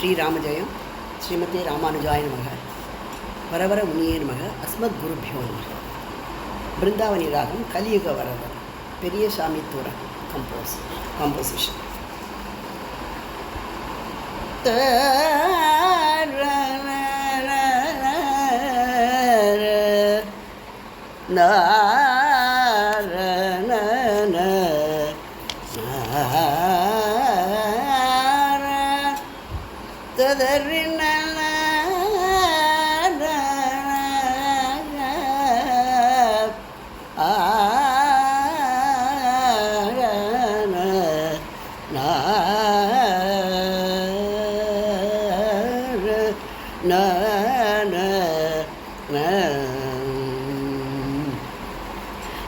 ஸ்ரீராமஜெயம் ஸ்ரீமதி ராமானுஜாய நமக வரவர முனியே நமக அஸ்மத் குருபியோ நமக பிருந்தாவனி ராகம் கலியுக வரவர் பெரிய சாமி தூரம் கம்போஸ் காம்போசிஷன்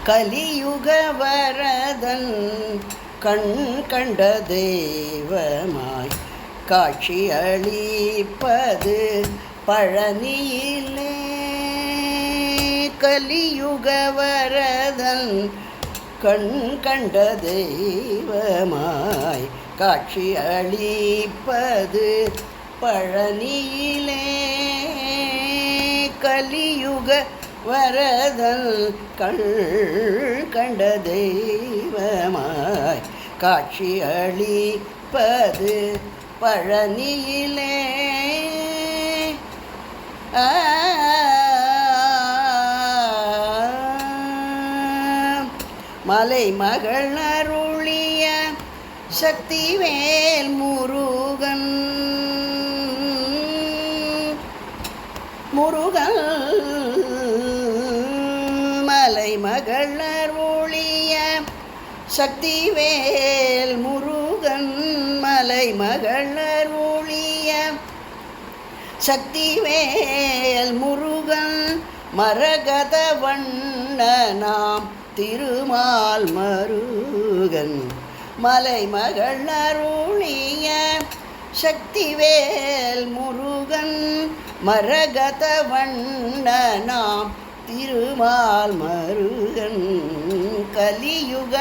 கலியுக வரதன் கண் கண்ட தெய்வமாய் காட்சி அளிப்பது பழனியிலே. கலியுக வரதன் கண் கண்ட தெய்வமாய் காட்சி அளிப்பது பழனியிலே. கலியுக வரதல் கண் கண்ட தெய்வமாய் காட்சி அளிப்பது பழனியிலே. மலை மகள் அருளிய சக்திவேல் முருகன். முருகன் மலை மகள் அருளிய சக்திவேல் முரு மலை மகள் அருளிய சக்திவேல் முருகன் மரகத வண்ணனாம் திருமால் மருகன். மலை மகள் அருளிய சக்திவேல் முருகன் மரகத வண்ணனாம் திருமால் மருகன். கலியுக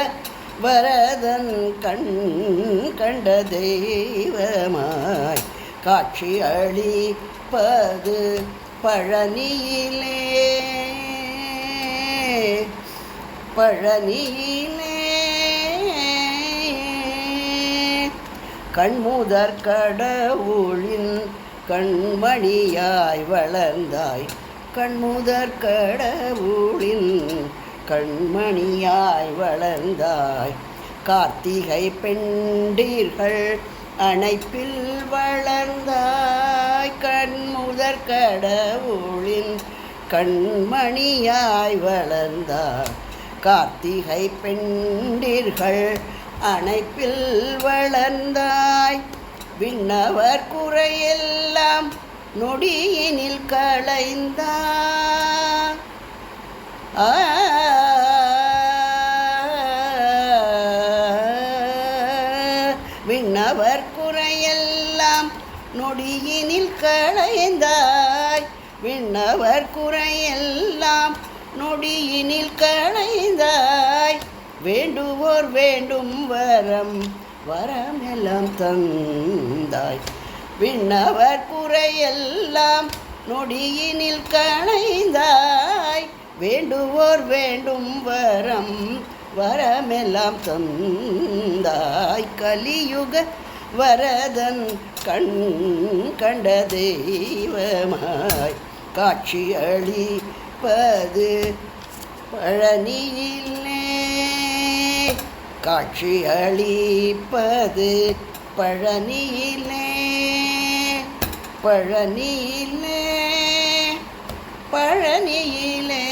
வரதன் கண் கண்ட தெய்வமாய் காட்சி அளிப்பது பழனியிலே. பழனியிலே. கண்முதற் கடவுளின் கண்மணியாய் வளர்ந்தாய். கண்முதற் கடவுளின் கண்மணியாய் வளர்ந்தாய். கார்த்திகை பெண்டீர்கள் அணைப்பில் வளர்ந்தாய். கண்முதற் கடவுளின் கண்மணியாய் வளர்ந்தாய். கார்த்திகை பெண்டீர்கள் அணைப்பில் வளர்ந்தாய். விண்ணவர் குறையெல்லாம் நொடியினில் களைந்தாய் ஆ அவர் குறையெல்லாம் நொடியினில் களைந்தாய் விண்ணவர் குறையெல்லாம் நொடியினில் களைந்தாய் வேண்டுவோர் வேண்டும் வரம் வரம் எல்லாம் தந்தாய். விண்ணவர் குறையெல்லாம் நொடியினில் களைந்தாய் வேண்டுவோர் வேண்டும் வரம் வரமெல்லாம் தந்தாய் கலியுக வரதன் கண் கண்ட தெய்வமாய் காட்சி அளிப்பது பழனியிலே காட்சி அளிப்பது பழனியிலே பழனியிலே பழனியிலே